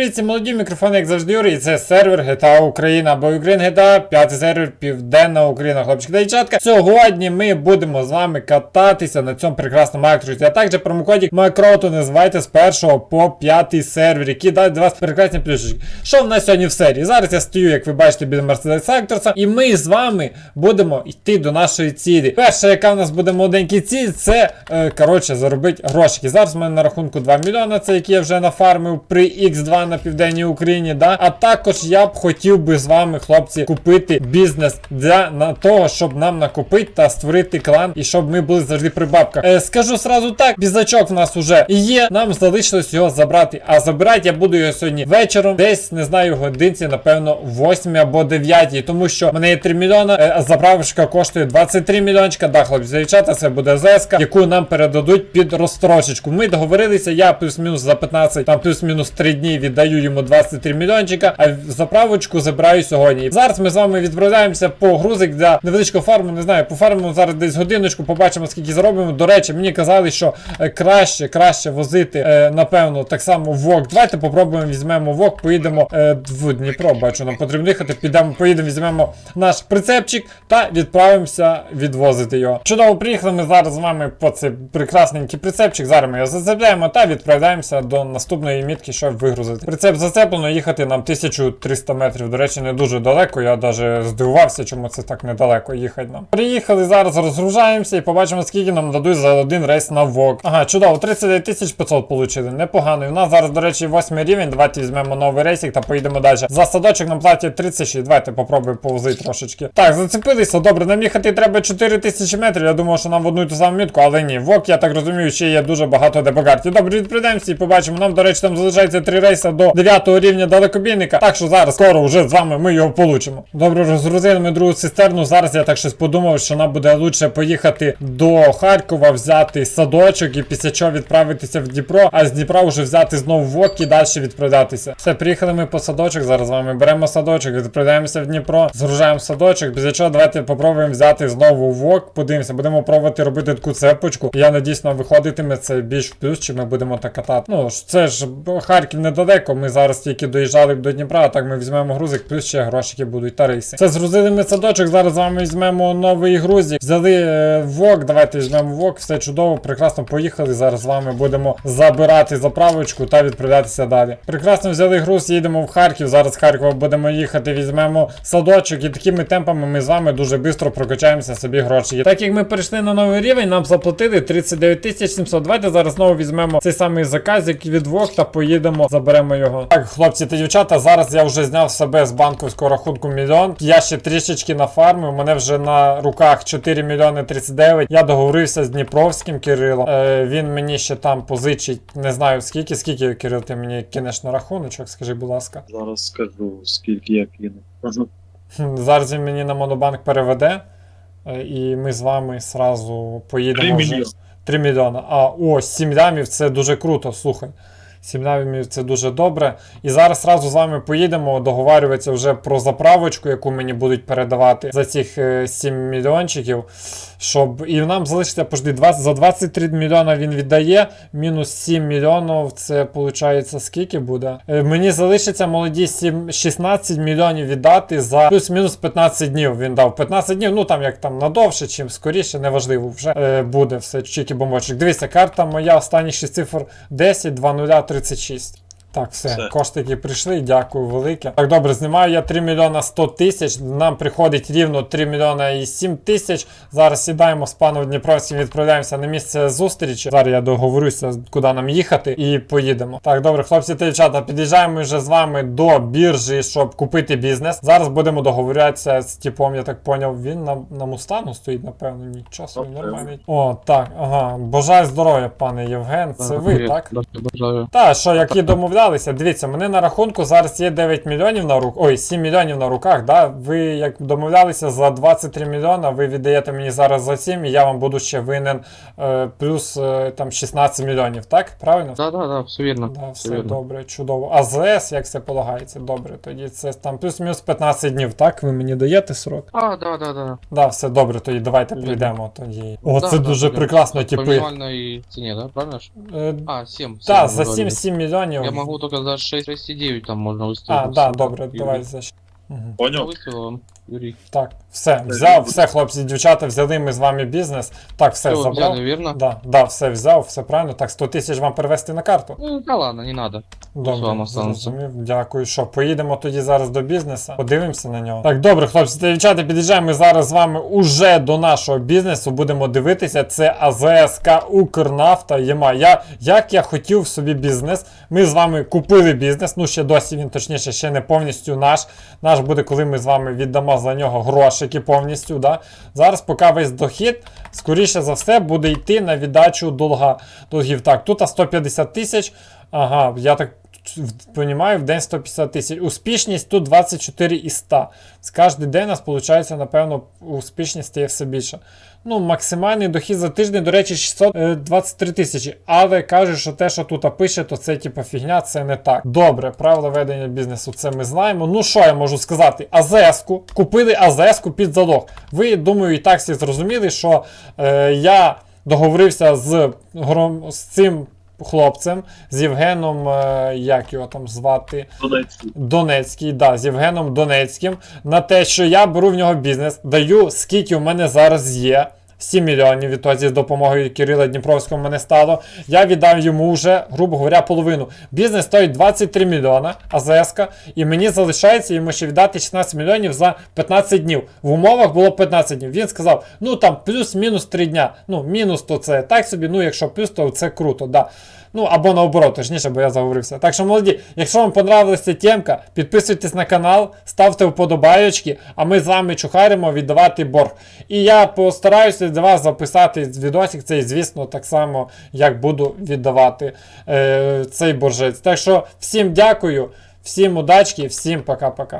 Привіт, молоді мікрофон, як завжди, Юрій, і це сервер GTA Україна, або Ukraine GTA, п'ятий сервер Південна Україна, хлопчики та дівчатка. Сьогодні ми будемо з вами кататися на цьому прекрасному акторі. А також промокодік Макроту називайте з першого по п'ятий сервер, який дасть для вас прекрасні плюшечки. Що в нас сьогодні в серії? Зараз я стою, як ви бачите, біля Mercedes Actors, і ми з вами будемо йти до нашої цілі. Перша, яка в нас буде молоденький ціль, це е, коротше заробити грошики. Зараз в мене на рахунку 2 мільйона, це які я вже нафармив при X2 на південній Україні. Да? А також я б хотів би з вами, хлопці, купити бізнес для на того, щоб нам накопити та створити клан, і щоб ми були завжди при бабках. Е, скажу сразу так, бізачок в нас уже є. Нам залишилось його забрати. А забирати я буду його сьогодні вечором, десь не знаю, годинці, напевно, 8 або 9, тому що в мене є 3 мільйона, е, заправочка коштує 23 мільйончика. Да, хлопці, дівчата, це буде ЗСК, яку нам передадуть під розстрочечку. Ми договорилися, я плюс-мінус за 15, там плюс-мінус 3 дні віддаю йому 23 мільйончика, а заправочку забираю сьогодні. Зараз ми з вами відправляємося по грузик для невеличкого фарму. Не знаю, пофармимо зараз десь годиночку, побачимо, скільки заробимо. До речі, мені казали, що е, краще, краще возити, е, напевно, так само ВОК. Давайте попробуємо, візьмемо ВОК, поїдемо е, в Дніпро. Бачу, нам потрібно їхати. Підемо, поїдемо, візьмемо наш прицепчик та відправимося відвозити його. Чудово, приїхали ми зараз з вами по цей прекрасненький прицепчик. Зараз ми його зацепляємо та відправляємося до наступної мітки, щоб вигрузити. Прицеп зацеплено, їхати нам 1300 метрів. До речі, не дуже далеко. Я навіть здивувався, чому це так недалеко їхати нам. Приїхали зараз, розгружаємося і побачимо, скільки нам дадуть за один рейс на ВОК. Ага, чудово, 39 500 получили. Непогано. І у нас зараз, до речі, 8 рівень. Давайте візьмемо новий рейсик та поїдемо далі. За садочок нам платять 36. Давайте попробуємо повзити трошечки. Так, зацепилися. Добре, нам їхати треба 4000 метрів. Я думав, що нам в одну і ту саму мітку, але ні. ВОК, я так розумію, ще є дуже багато де богарті. Добре, відприйдемося і побачимо. Нам, до речі, там залишається 3 рейси до 9 рівня далекобійника. Так що зараз скоро вже з вами ми його получимо. Добре, розгрузили ми другу цистерну. Зараз я так щось подумав, що нам буде лучше поїхати до Харкова, взяти садочок і після чого відправитися в Дніпро, а з Дніпра вже взяти знову ВОК і далі відправлятися. Все, приїхали ми по садочок. Зараз з вами беремо садочок, відправляємося в Дніпро, згружаємо садочок. Після чого давайте попробуємо взяти знову ВОК. Подивимося, будемо пробувати робити таку цепочку. Я надіюсь, нам виходитиме це більш в плюс, чи ми будемо так катати. Ну це ж Харків недалеко. Ми зараз тільки доїжджали до Дніпра, а так ми візьмемо грузик, плюс ще грошики будуть та рейси. Це згрузили ми садочок. Зараз з вами візьмемо новий грузик. Взяли е, ВОК, давайте візьмемо ВОК, все чудово, прекрасно поїхали. Зараз з вами будемо забирати заправочку та відправлятися далі. Прекрасно взяли груз, їдемо в Харків. Зараз з Харкова будемо їхати, візьмемо садочок, і такими темпами ми з вами дуже швидко прокачаємося собі гроші. Так як ми перейшли на новий рівень, нам заплатили 39 700. Давайте зараз знову візьмемо цей самий заказик від ВОК та поїдемо, заберемо його. Так, хлопці та дівчата, зараз я вже зняв себе з банковського рахунку мільйон. Я ще трішечки нафармив. У мене вже на руках 4 мільйони 39. Я договорився з Дніпровським Кирилом. Е, він мені ще там позичить, не знаю скільки. Скільки Кирил, ти мені кинеш на рахуночок, скажи, будь ласка. Зараз скажу, скільки я кину. Зараз він мені на монобанк переведе. е, І ми з вами сразу поїдемо. 3 вже. мільйони. 3 мільйони. А, о, 7 лямів це дуже круто, слухай. 7 лямів це дуже добре. І зараз сразу з вами поїдемо договарюватися вже про заправочку, яку мені будуть передавати за цих е, 7 мільйончиків. Щоб і нам залишиться пожди, 20, за 23 мільйона він віддає, мінус 7 мільйонів, це виходить скільки буде? Е, Мені залишиться молоді 7, 16 мільйонів віддати за плюс-мінус 15 днів. Він дав 15 днів, ну там як там надовше, чим скоріше, неважливо, вже е, буде все чики бомбочок. Дивіться, карта моя останніх 6 цифр 10, 2, 36. Так, все, Все. коштики прийшли, дякую велике. Так, добре, знімаю я 3 мільйона 100 тисяч. Нам приходить рівно 3 мільйона і 7 тисяч. Зараз сідаємо з паном Дніпровським, відправляємося на місце зустрічі. Зараз я договорюся, куди нам їхати, і поїдемо. Так, добре, хлопці та дівчата, під'їжджаємо вже з вами до біржі, щоб купити бізнес. Зараз будемо договорюватися з типом, я так поняв. Він на, на мустану стоїть, напевно. Нічого собі нормальний. О, так, ага. Бажаю здоров'я, пане Євген. Це ви, так? Бажаю. Та, що як і домовлялися, дивіться, мене на рахунку зараз є 9 мільйонів на руках, ой, 7 мільйонів на руках, да? Ви як домовлялися за 23 мільйона, ви віддаєте мені зараз за 7, і я вам буду ще винен е, плюс е, там 16 мільйонів, так? Правильно? Да, да, да, все вірно. Да, все вірно. добре, чудово. А ЗС, як це полагається? Добре, тоді це там плюс-мінус 15 днів, так? Ви мені даєте срок? А, да, да, да. Да, все добре, тоді давайте прийдемо тоді. О, Да, це да, дуже да. прекрасно, По типи. минимальной цене, да, правильно? ж? Е, А, 7. Так, за 7-7 мільйонів. Я могу могу только за 6,9 там можно выставить. А, да, Всё, добре, Юрий. давай за щ- Мгм. Поняв? Выставил Юрий. Так, все, взяв, все, хлопці, дівчата, взяли ми з вами бізнес. Так, все, Все, забрав. взяли, верно? Да, да, все взяв, все правильно. Так, 100 тисяч вам перевести на карту. Ну, да ладно, не надо. Добре, вам останеться. зрозумів. Дякую. Що, поїдемо тоді зараз до бізнесу, подивимося на нього. Так, добре, хлопці та дівчата, під'їжджаємо ми зараз з вами уже до нашого бізнесу. Будемо дивитися. Це АЗСК Укрнафта ЄМА. Я, як я хотів собі бізнес. Ми з вами купили бізнес. Ну, ще досі він точніше ще не повністю наш. Наш буде, коли ми з вами віддамо за нього грошики повністю. Да? Зараз, поки весь дохід, скоріше за все, буде йти на віддачу долга, долгів. Так, тут 150 тисяч. Ага, я так Понімаю, в день 150 тисяч. Успішність тут 24 із 100. З кожен день у нас, виходить, напевно, успішність стає все більше. Ну, максимальний дохід за тиждень, до речі, 623 тисячі. Але кажуть, що те, що тут пише, то це типу фігня, це не так. Добре, правила ведення бізнесу, це ми знаємо. Ну, що я можу сказати? АЗС-ку, купили АЗС-ку під залог. Ви, думаю, і так всі зрозуміли, що е, я договорився з, з цим хлопцем, з Євгеном, е, як його там звати, Донецький. Донецький, да, з Євгеном Донецьким, на те, що я беру в нього бізнес, даю скільки в мене зараз є. 7 мільйонів відтоді з допомогою Кирила Дніпровського мене стало. Я віддав йому вже, грубо говоря, половину. Бізнес стоїть 23 мільйона, АЗС, і мені залишається йому ще віддати 16 мільйонів за 15 днів. В умовах було 15 днів. Він сказав: ну там плюс-мінус 3 дня. Ну, мінус то це так собі, ну якщо плюс, то це круто. Да. Ну або наоборот, точніше, бо я заговорився. Так що, молоді, якщо вам понравилася темка, підписуйтесь на канал, ставте вподобайочки, а ми з вами чухаримо віддавати борг. І я постараюся для вас записати відосик цей, звісно, так само, як буду віддавати е, цей боржець. Так що всім дякую, всім удачки, всім пока-пока.